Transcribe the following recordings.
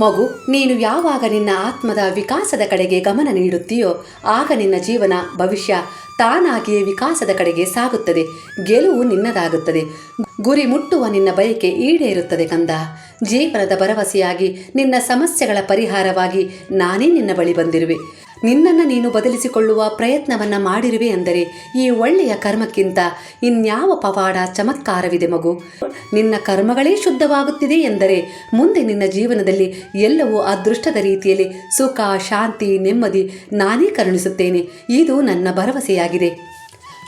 ಮಗು, ನೀನು ಯಾವಾಗ ನಿನ್ನ ಆತ್ಮದ ವಿಕಾಸದ ಕಡೆಗೆ ಗಮನ ನೀಡುತ್ತೀಯೋ, ಆಗ ನಿನ್ನ ಜೀವನ, ಭವಿಷ್ಯ ತಾನಾಗಿಯೇ ವಿಕಾಸದ ಕಡೆಗೆ ಸಾಗುತ್ತದೆ, ಗೆಲುವು ನಿನ್ನದಾಗುತ್ತದೆ. ಗುರಿ ಮುಟ್ಟುವ ನಿನ್ನ ಬಯಕೆ ಈಡೇರುತ್ತದೆ ಕಂದ. ಜೀವನದ ಭರವಸೆಯಾಗಿ ನಿನ್ನ ಸಮಸ್ಯೆಗಳ ಪರಿಹಾರವಾಗಿ ನಾನೇ ನಿನ್ನ ಬಳಿ ಬಂದಿರುವೆ. ನಿನ್ನನ್ನು ನೀನು ಬದಲಿಸಿಕೊಳ್ಳುವ ಪ್ರಯತ್ನವನ್ನು ಮಾಡಿರುವೆ ಅಂದರೆ ಈ ಒಳ್ಳೆಯ ಕರ್ಮಕ್ಕಿಂತ ಇನ್ಯಾವ ಪವಾಡ ಚಮತ್ಕಾರವಿದೆ ಮಗು? ನಿನ್ನ ಕರ್ಮಗಳೇ ಶುದ್ಧವಾಗುತ್ತಿದೆ ಎಂದರೆ ಮುಂದೆ ನಿನ್ನ ಜೀವನದಲ್ಲಿ ಎಲ್ಲವೂ ಅದೃಷ್ಟದ ರೀತಿಯಲ್ಲಿ ಸುಖ, ಶಾಂತಿ, ನೆಮ್ಮದಿ ನಾನೇ ಕರುಣಿಸುತ್ತೇನೆ. ಇದು ನನ್ನ ಭರವಸೆಯಾಗಿದೆ.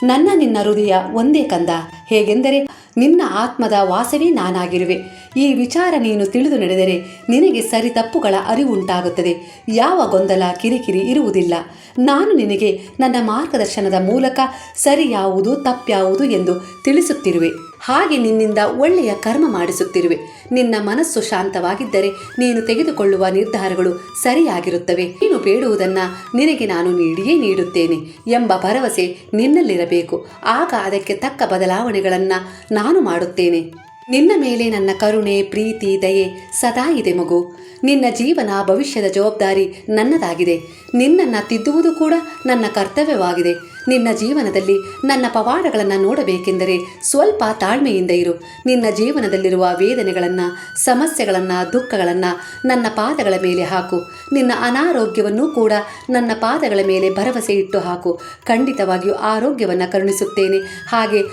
ನನ್ನ ನಿನ್ನ ಹೃದಯ ಒಂದೇ ಕಂದ. ಹೇಗೆಂದರೆ ನಿನ್ನ ಆತ್ಮದ ವಾಸವೇ ನಾನಾಗಿರುವೆ. ಈ ವಿಚಾರ ನೀನು ತಿಳಿದು ನಡೆದರೆ ನಿನಗೆ ಸರಿ ತಪ್ಪುಗಳ ಅರಿವುಂಟಾಗುತ್ತದೆ. ಯಾವ ಗೊಂದಲ ಕಿರಿಕಿರಿ ಇರುವುದಿಲ್ಲ. ನಾನು ನಿನಗೆ ನನ್ನ ಮಾರ್ಗದರ್ಶನದ ಮೂಲಕ ಸರಿ ಯಾವುದು ತಪ್ಪ್ಯಾವುದು ಎಂದು ತಿಳಿಸುತ್ತಿರುವೆ. ಹಾಗೆ ನಿನ್ನಿಂದ ಒಳ್ಳೆಯ ಕರ್ಮ ಮಾಡಿಸುತ್ತಿರುವೆ. ನಿನ್ನ ಮನಸ್ಸು ಶಾಂತವಾಗಿದ್ದರೆ ನೀನು ತೆಗೆದುಕೊಳ್ಳುವ ನಿರ್ಧಾರಗಳು ಸರಿಯಾಗಿರುತ್ತವೆ. ನೀನು ಬೇಡುವುದನ್ನ ನಿನಗೆ ನಾನು ನೀಡಿಯೇ ನೀಡುತ್ತೇನೆ ಎಂಬ ಭರವಸೆ ನಿನ್ನಲ್ಲಿರಬೇಕು. ಆಗ ಅದಕ್ಕೆ ತಕ್ಕ ಬದಲಾವಣೆಗಳನ್ನು ನಾನು ಮಾಡುತ್ತೇನೆ. ನಿನ್ನ ಮೇಲೆ ನನ್ನ ಕರುಣೆ, ಪ್ರೀತಿ, ದಯೆ ಸದಾ ಇದೆ ಮಗು. ನಿನ್ನ ಜೀವನ ಭವಿಷ್ಯದ ಜವಾಬ್ದಾರಿ ನನ್ನದಾಗಿದೆ. ನಿನ್ನನ್ನು ತಿದ್ದುವುದು ಕೂಡ ನನ್ನ ಕರ್ತವ್ಯವಾಗಿದೆ. ನಿನ್ನ ಜೀವನದಲ್ಲಿ ನನ್ನ ಪವಾಡಗಳನ್ನು ನೋಡಬೇಕೆಂದರೆ ಸ್ವಲ್ಪ ತಾಳ್ಮೆಯಿಂದ ಇರು. ನಿನ್ನ ಜೀವನದಲ್ಲಿರುವ ವೇದನೆಗಳನ್ನು, ಸಮಸ್ಯೆಗಳನ್ನು, ದುಃಖಗಳನ್ನು ನನ್ನ ಪಾದಗಳ ಮೇಲೆ ಹಾಕು. ನಿನ್ನ ಅನಾರೋಗ್ಯವನ್ನೂ ಕೂಡ ನನ್ನ ಪಾದಗಳ ಮೇಲೆ ಭರವಸೆ ಇಟ್ಟು ಹಾಕು. ಖಂಡಿತವಾಗಿಯೂ ಆರೋಗ್ಯವನ್ನು ಕರುಣಿಸುತ್ತೇನೆ. ಹಾಗೆ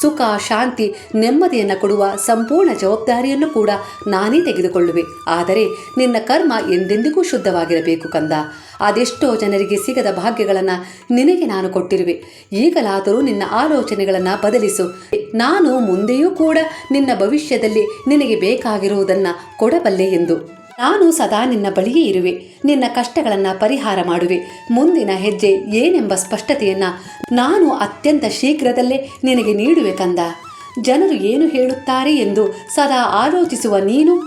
ಸುಖ, ಶಾಂತಿ, ನೆಮ್ಮದಿಯನ್ನು ಕೊಡುವ ಸಂಪೂರ್ಣ ಜವಾಬ್ದಾರಿಯನ್ನು ಕೂಡ ನಾನೇ ತೆಗೆದುಕೊಳ್ಳುವೆ. ಆದರೆ ನಿನ್ನ ಕರ್ಮ ಎಂದೆಂದಿಗೂ ಶುದ್ಧವಾಗಿರಬೇಕು ಕಂದ. ಅದೆಷ್ಟೋ ಜನರಿಗೆ ಸಿಗದ ಭಾಗ್ಯಗಳನ್ನು ನಿನಗೆ ನಾನು ಕೊಟ್ಟಿರುವೆ. ಈಗಲಾದರೂ ನಿನ್ನ ಆಲೋಚನೆಗಳನ್ನು ಬದಲಿಸು. ನಾನು ಮುಂದೆಯೂ ಕೂಡ ನಿನ್ನ ಭವಿಷ್ಯದಲ್ಲಿ ನಿನಗೆ ಬೇಕಾಗಿರುವುದನ್ನು ಕೊಡಬಲ್ಲೆ ಎಂದು. ನಾನು ಸದಾ ನಿನ್ನ ಬಳಿಯೇ ಇರುವೆ. ನಿನ್ನ ಕಷ್ಟಗಳನ್ನು ಪರಿಹಾರ ಮಾಡುವೆ. ಮುಂದಿನ ಹೆಜ್ಜೆ ಏನೆಂಬ ಸ್ಪಷ್ಟತೆಯನ್ನು ನಾನು ಅತ್ಯಂತ ಶೀಘ್ರದಲ್ಲೇ ನಿನಗೆ ನೀಡುವೆ ಕಂದ. ಜನರು ಏನು ಹೇಳುತ್ತಾರೆ ಎಂದು ಸದಾ ಆಲೋಚಿಸುವ ನೀನು?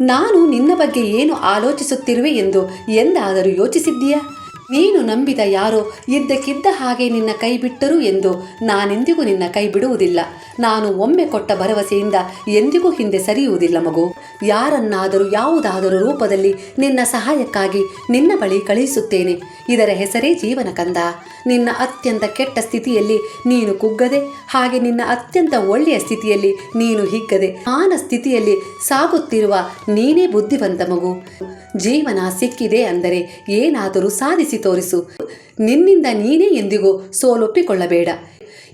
ನಾನು ನಿನ್ನ ಬಗ್ಗೆ ಏನು ಆಲೋಚಿಸುತ್ತಿರುವೆ ಎಂದು ಎಂದಾದರೂ ಯೋಚಿಸಿದ್ದೀಯಾ? ನೀನು ನಂಬಿದ ಯಾರೋ ಇದ್ದಕ್ಕಿದ್ದ ಹಾಗೆ ನಿನ್ನ ಕೈ ಬಿಟ್ಟರು ಎಂದು ನಾನೆಂದಿಗೂ ನಿನ್ನ ಕೈ ಬಿಡುವುದಿಲ್ಲ. ನಾನು ಒಮ್ಮೆ ಕೊಟ್ಟ ಭರವಸೆಯಿಂದ ಎಂದಿಗೂ ಹಿಂದೆ ಸರಿಯುವುದಿಲ್ಲ ಮಗು. ಯಾರನ್ನಾದರೂ ಯಾವುದಾದರೂ ರೂಪದಲ್ಲಿ ನಿನ್ನ ಸಹಾಯಕ್ಕಾಗಿ ನಿನ್ನ ಬಳಿ ಕಳುಹಿಸುತ್ತೇನೆ. ಇದರ ಹೆಸರೇ ಜೀವನ ಕಂದ. ನಿನ್ನ ಅತ್ಯಂತ ಕೆಟ್ಟ ಸ್ಥಿತಿಯಲ್ಲಿ ನೀನು ಕುಗ್ಗದೆ, ಹಾಗೆ ನಿನ್ನ ಅತ್ಯಂತ ಒಳ್ಳೆಯ ಸ್ಥಿತಿಯಲ್ಲಿ ನೀನು ಹಿಗ್ಗದೆ ಆನ ಸ್ಥಿತಿಯಲ್ಲಿ ಸಾಗುತ್ತಿರುವ ನೀನೇ ಬುದ್ಧಿವಂತ ಮಗು. ಜೀವನ ಸಿಕ್ಕಿದೆ ಅಂದರೆ ಏನಾದರೂ ಸಾಧಿಸಿ ತೋರಿಸು ನಿನ್ನಿಂದ ನೀನೇ ಎಂದಿಗೂ ಸೋಲೊಪ್ಪಿಕೊಳ್ಳಬೇಡ.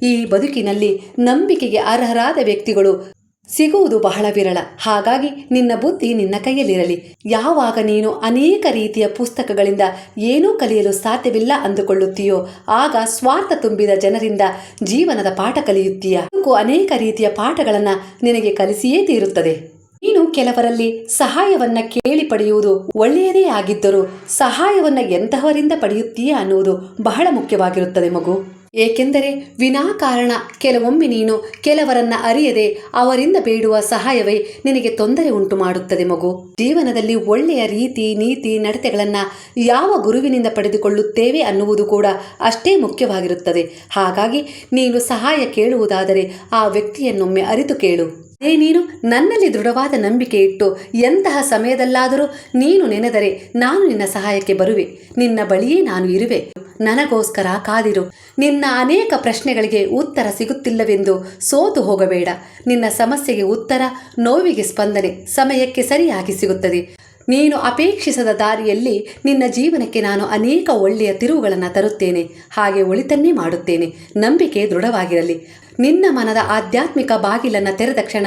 ಈ ಬದುಕಿನಲ್ಲಿ ನಂಬಿಕೆಗೆ ಅರ್ಹರಾದ ವ್ಯಕ್ತಿಗಳು ಸಿಗುವುದು ಬಹಳ ವಿರಳ. ಹಾಗಾಗಿ ನಿನ್ನ ಬುದ್ಧಿ ನಿನ್ನ ಕೈಯಲ್ಲಿರಲಿ. ಯಾವಾಗ ನೀನು ಅನೇಕ ರೀತಿಯ ಪುಸ್ತಕಗಳಿಂದ ಏನೂ ಕಲಿಯಲು ಸಾಧ್ಯವಿಲ್ಲ ಅಂದುಕೊಳ್ಳುತ್ತೀಯೋ, ಆಗ ಸ್ವಾರ್ಥ ತುಂಬಿದ ಜನರಿಂದ ಜೀವನದ ಪಾಠ ಕಲಿಯುತ್ತೀಯ. ಅನೇಕ ರೀತಿಯ ಪಾಠಗಳನ್ನು ನಿನಗೆ ಕಲಿಸಿಯೇ ತೀರುತ್ತದೆ. ನೀನು ಕೆಲವರಲ್ಲಿ ಸಹಾಯವನ್ನ ಕೇಳಿ ಪಡೆಯುವುದು ಒಳ್ಳೆಯದೇ ಆಗಿದ್ದರೂ ಸಹಾಯವನ್ನ ಎಂತಹವರಿಂದ ಪಡೆಯುತ್ತೀಯಾ ಅನ್ನುವುದು ಬಹಳ ಮುಖ್ಯವಾಗಿರುತ್ತದೆ ಮಗು. ಏಕೆಂದರೆ ವಿನಾಕಾರಣ ಕೆಲವೊಮ್ಮೆ ನೀನು ಕೆಲವರನ್ನ ಅರಿಯದೆ ಅವರಿಂದ ಬೇಡುವ ಸಹಾಯವೇ ನಿನಗೆ ತೊಂದರೆ ಉಂಟು ಮಾಡುತ್ತದೆ ಮಗು. ಜೀವನದಲ್ಲಿ ಒಳ್ಳೆಯ ರೀತಿ, ನೀತಿ, ನಡತೆಗಳನ್ನ ಯಾವ ಗುರುವಿನಿಂದ ಪಡೆದುಕೊಳ್ಳುತ್ತೇವೆ ಅನ್ನುವುದು ಕೂಡ ಅಷ್ಟೇ ಮುಖ್ಯವಾಗಿರುತ್ತದೆ. ಹಾಗಾಗಿ ನೀನು ಸಹಾಯ ಕೇಳುವುದಾದರೆ ಆ ವ್ಯಕ್ತಿಯನ್ನೊಮ್ಮೆ ಅರಿತು ಕೇಳು. ಅದೇ ನೀನು ನನ್ನಲ್ಲಿ ದೃಢವಾದ ನಂಬಿಕೆ ಇಟ್ಟು ಎಂತಹ ಸಮಯದಲ್ಲಾದರೂ ನೀನು ನೆನೆದರೆ ನಾನು ನಿನ್ನ ಸಹಾಯಕ್ಕೆ ಬರುವೆ. ನಿನ್ನ ಬಳಿಯೇ ನಾನು ಇರುವೆ. ನನಗೋಸ್ಕರ ಕಾದಿರು. ನಿನ್ನ ಅನೇಕ ಪ್ರಶ್ನೆಗಳಿಗೆ ಉತ್ತರ ಸಿಗುತ್ತಿಲ್ಲವೆಂದು ಸೋತು ಹೋಗಬೇಡ. ನಿನ್ನ ಸಮಸ್ಯೆಗೆ ಉತ್ತರ, ನೋವಿಗೆ ಸ್ಪಂದನೆ, ಸಮಯಕ್ಕೆ ಸರಿಯಾಗಿ ಸಿಗುತ್ತದೆ. ನೀನು ಅಪೇಕ್ಷಿಸದ ದಾರಿಯಲ್ಲಿ ನಿನ್ನ ಜೀವನಕ್ಕೆ ನಾನು ಅನೇಕ ಒಳ್ಳೆಯ ತಿರುವುಗಳನ್ನು ತರುತ್ತೇನೆ. ಹಾಗೆ ಒಳಿತನ್ನೇ ಮಾಡುತ್ತೇನೆ. ನಂಬಿಕೆ ದೃಢವಾಗಿರಲಿ. ನಿನ್ನ ಮನದ ಆಧ್ಯಾತ್ಮಿಕ ಬಾಗಿಲನ್ನು ತೆರೆದ ಕ್ಷಣ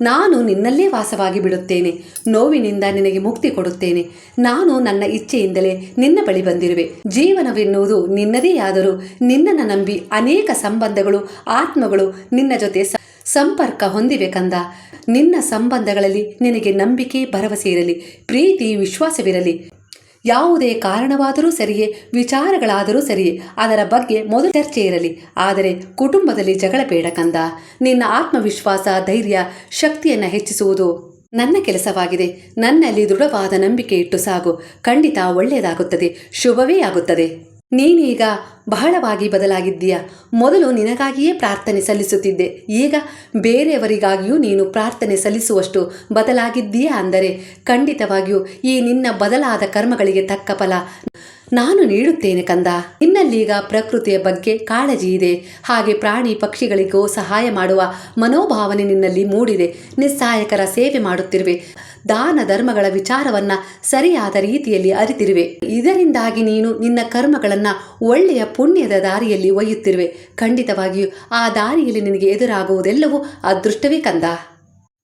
ನಾನು ನಿನ್ನಲ್ಲೇ ವಾಸವಾಗಿ ಬಿಡುತ್ತೇನೆ. ನೋವಿನಿಂದ ನಿನಗೆ ಮುಕ್ತಿ ಕೊಡುತ್ತೇನೆ. ನಾನು ನನ್ನ ಇಚ್ಛೆಯಿಂದಲೇ ನಿನ್ನ ಬಳಿ ಬಂದಿರುವೆ. ಜೀವನವೆನ್ನುವುದು ನಿನ್ನದೇ ಆದರೂ ನಿನ್ನನ್ನು ನಂಬಿ ಅನೇಕ ಸಂಬಂಧಗಳು, ಆತ್ಮಗಳು ನಿನ್ನ ಜೊತೆ ಸಂಪರ್ಕ ಹೊಂದಿವೆ ಕಂದ. ನಿನ್ನ ಸಂಬಂಧಗಳಲ್ಲಿ ನಿನಗೆ ನಂಬಿಕೆ, ಭರವಸೆ ಇರಲಿ, ಪ್ರೀತಿ, ವಿಶ್ವಾಸವಿರಲಿ. ಯಾವುದೇ ಕಾರಣವಾದರೂ ಸರಿಯೇ, ವಿಚಾರಗಳಾದರೂ ಸರಿಯೇ, ಅದರ ಬಗ್ಗೆ ಮೊದಲು ಚರ್ಚೆ ಇರಲಿ. ಆದರೆ ಕುಟುಂಬದಲ್ಲಿ ಜಗಳ ಬೇಡ ಕಂದ. ನಿನ್ನ ಆತ್ಮವಿಶ್ವಾಸ, ಧೈರ್ಯ, ಶಕ್ತಿಯನ್ನು ಹೆಚ್ಚಿಸುವುದು ನನ್ನ ಕೆಲಸವಾಗಿದೆ. ನನ್ನಲ್ಲಿ ದೃಢವಾದ ನಂಬಿಕೆ ಇಟ್ಟು ಸಾಗು. ಖಂಡಿತ ಒಳ್ಳೆಯದಾಗುತ್ತದೆ, ಶುಭವೇ ಆಗುತ್ತದೆ. ನೀನೀಗ ಬಹಳವಾಗಿ ಬದಲಾಗಿದ್ದೀಯ. ಮೊದಲು ನಿನಗಾಗಿಯೇ ಪ್ರಾರ್ಥನೆ ಸಲ್ಲಿಸುತ್ತಿದ್ದೆ. ಈಗ ಬೇರೆಯವರಿಗಾಗಿಯೂ ನೀನು ಪ್ರಾರ್ಥನೆ ಸಲ್ಲಿಸುವಷ್ಟು ಬದಲಾಗಿದ್ದೀಯಾ ಅಂದರೆ ಖಂಡಿತವಾಗಿಯೂ ಈ ನಿನ್ನ ಬದಲಾದ ಕರ್ಮಗಳಿಗೆ ತಕ್ಕ ಫಲ ನಾನು ನೀಡುತ್ತೇನೆ ಕಂದ. ನಿನ್ನಲ್ಲೀಗ ಪ್ರಕೃತಿಯ ಬಗ್ಗೆ ಕಾಳಜಿ ಇದೆ. ಹಾಗೆ ಪ್ರಾಣಿ ಪಕ್ಷಿಗಳಿಗೂ ಸಹಾಯ ಮಾಡುವ ಮನೋಭಾವನೆ ನಿನ್ನಲ್ಲಿ ಮೂಡಿದೆ. ನಿಸ್ಸಹಾಯಕರ ಸೇವೆ ಮಾಡುತ್ತಿರುವೆ. ದಾನ ಧರ್ಮಗಳ ವಿಚಾರವನ್ನ ಸರಿಯಾದ ರೀತಿಯಲ್ಲಿ ಅರಿತಿರುವೆ. ಇದರಿಂದಾಗಿ ನೀನು ನಿನ್ನ ಕರ್ಮಗಳನ್ನು ಒಳ್ಳೆಯ ಪುಣ್ಯದ ದಾರಿಯಲ್ಲಿ ಒಯ್ಯುತ್ತಿರುವೆ. ಖಂಡಿತವಾಗಿಯೂ ಆ ದಾರಿಯಲ್ಲಿ ನಿನಗೆ ಎದುರಾಗುವುದೆಲ್ಲವೂ ಅದೃಷ್ಟವೇ ಕಂದ.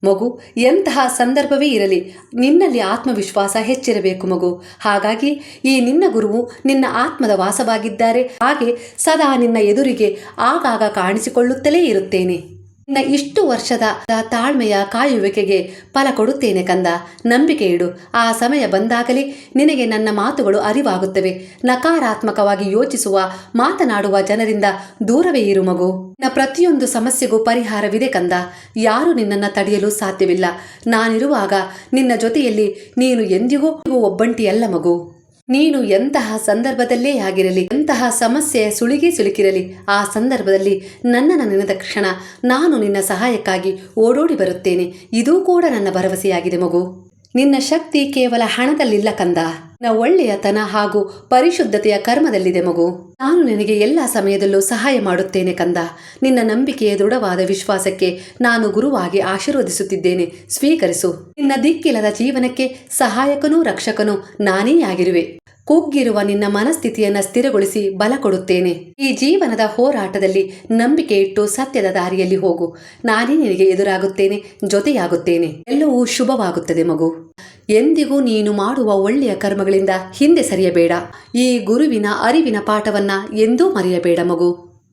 ಮಗು, ಎಂತಹ ಸಂದರ್ಭವೇ ಇರಲಿ, ನಿನ್ನಲ್ಲಿ ಆತ್ಮವಿಶ್ವಾಸ ಹೆಚ್ಚಿರಬೇಕು ಮಗು. ಹಾಗಾಗಿ, ಈ ನಿನ್ನ ಗುರುವು ನಿನ್ನ ಆತ್ಮದ ವಾಸವಾಗಿದ್ದಾರೆ. ಹಾಗೆ ಸದಾ ನಿನ್ನ ಎದುರಿಗೆ ಆಗಾಗ ಕಾಣಿಸಿಕೊಳ್ಳುತ್ತಲೇ ಇರುತ್ತೇನೆ. ನಿನ್ನ ಇಷ್ಟು ವರ್ಷದ ತಾಳ್ಮೆಯ ಕಾಯುವಿಕೆಗೆ ಫಲ ಕೊಡುತ್ತೇನೆ ಕಂದ. ನಂಬಿಕೆ ಇಡು. ಆ ಸಮಯ ಬಂದಾಗಲೇ ನಿನಗೆ ನನ್ನ ಮಾತುಗಳು ಅರಿವಾಗುತ್ತವೆ. ನಕಾರಾತ್ಮಕವಾಗಿ ಯೋಚಿಸುವ, ಮಾತನಾಡುವ ಜನರಿಂದ ದೂರವೇ ಇರು ಮಗು. ನ ಪ್ರತಿಯೊಂದು ಸಮಸ್ಯೆಗೂ ಪರಿಹಾರವಿದೆ ಕಂದ. ಯಾರು ನಿನ್ನನ್ನು ತಡೆಯಲು ಸಾಧ್ಯವಿಲ್ಲ. ನಾನಿರುವಾಗ ನಿನ್ನ ಜೊತೆಯಲ್ಲಿ ನೀನು ಎಂದಿಗೂ ಒಬ್ಬಂಟಿಯಲ್ಲ ಮಗು. ನೀನು ಎಂತಹ ಸಂದರ್ಭದಲ್ಲೇ ಆಗಿರಲಿ, ಎಂತಹ ಸಮಸ್ಯೆ ಸುಳಿಗೆ ಸುಲುಕಿರಲಿ, ಆ ಸಂದರ್ಭದಲ್ಲಿ ನನ್ನನ್ನು ನೆನೆದ ಕ್ಷಣ ನಾನು ನಿನ್ನ ಸಹಾಯಕ್ಕಾಗಿ ಓಡೋಡಿ ಬರುತ್ತೇನೆ. ಇದೂ ಕೂಡ ನನ್ನ ಭರವಸೆಯಾಗಿದೆ ಮಗು. ನಿನ್ನ ಶಕ್ತಿ ಕೇವಲ ಹಣದಲ್ಲಿಲ್ಲ ಕಂದ. ನ ಒಳ್ಳೆಯತನ ಹಾಗೂ ಪರಿಶುದ್ಧತೆಯ ಕರ್ಮದಲ್ಲಿದೆ ಮಗು. ನಾನು ನಿನಗೆ ಎಲ್ಲ ಸಮಯದಲ್ಲೂ ಸಹಾಯ ಮಾಡುತ್ತೇನೆ ಕಂದ. ನಿನ್ನ ನಂಬಿಕೆಯ ದೃಢವಾದ ವಿಶ್ವಾಸಕ್ಕೆ ನಾನು ಗುರುವಾಗಿ ಆಶೀರ್ವದಿಸುತ್ತಿದ್ದೇನೆ. ಸ್ವೀಕರಿಸು. ನಿನ್ನ ದಿಕ್ಕಿಲ್ಲದ ಜೀವನಕ್ಕೆ ಸಹಾಯಕನೂ ರಕ್ಷಕನೂ ನಾನೇ ಆಗಿರುವೆ. ಕುಗ್ಗಿರುವ ನಿನ್ನ ಮನಸ್ಥಿತಿಯನ್ನು ಸ್ಥಿರಗೊಳಿಸಿ ಬಲ ಕೊಡುತ್ತೇನೆ. ಈ ಜೀವನದ ಹೋರಾಟದಲ್ಲಿ ನಂಬಿಕೆ ಇಟ್ಟು ಸತ್ಯದ ದಾರಿಯಲ್ಲಿ ಹೋಗು. ನಾನೇ ನಿನಗೆ ಎದುರಾಗುತ್ತೇನೆ, ಜೊತೆಯಾಗುತ್ತೇನೆ. ಎಲ್ಲವೂ ಶುಭವಾಗುತ್ತದೆ ಮಗು. ಎಂದಿಗೂ ನೀನು ಮಾಡುವ ಒಳ್ಳೆಯ ಕರ್ಮಗಳಿಂದ ಹಿಂದೆ ಸರಿಯಬೇಡ. ಈ ಗುರುವಿನ ಅರಿವಿನ ಪಾಠವನ್ನ ಎಂದೂ ಮರೆಯಬೇಡ ಮಗು.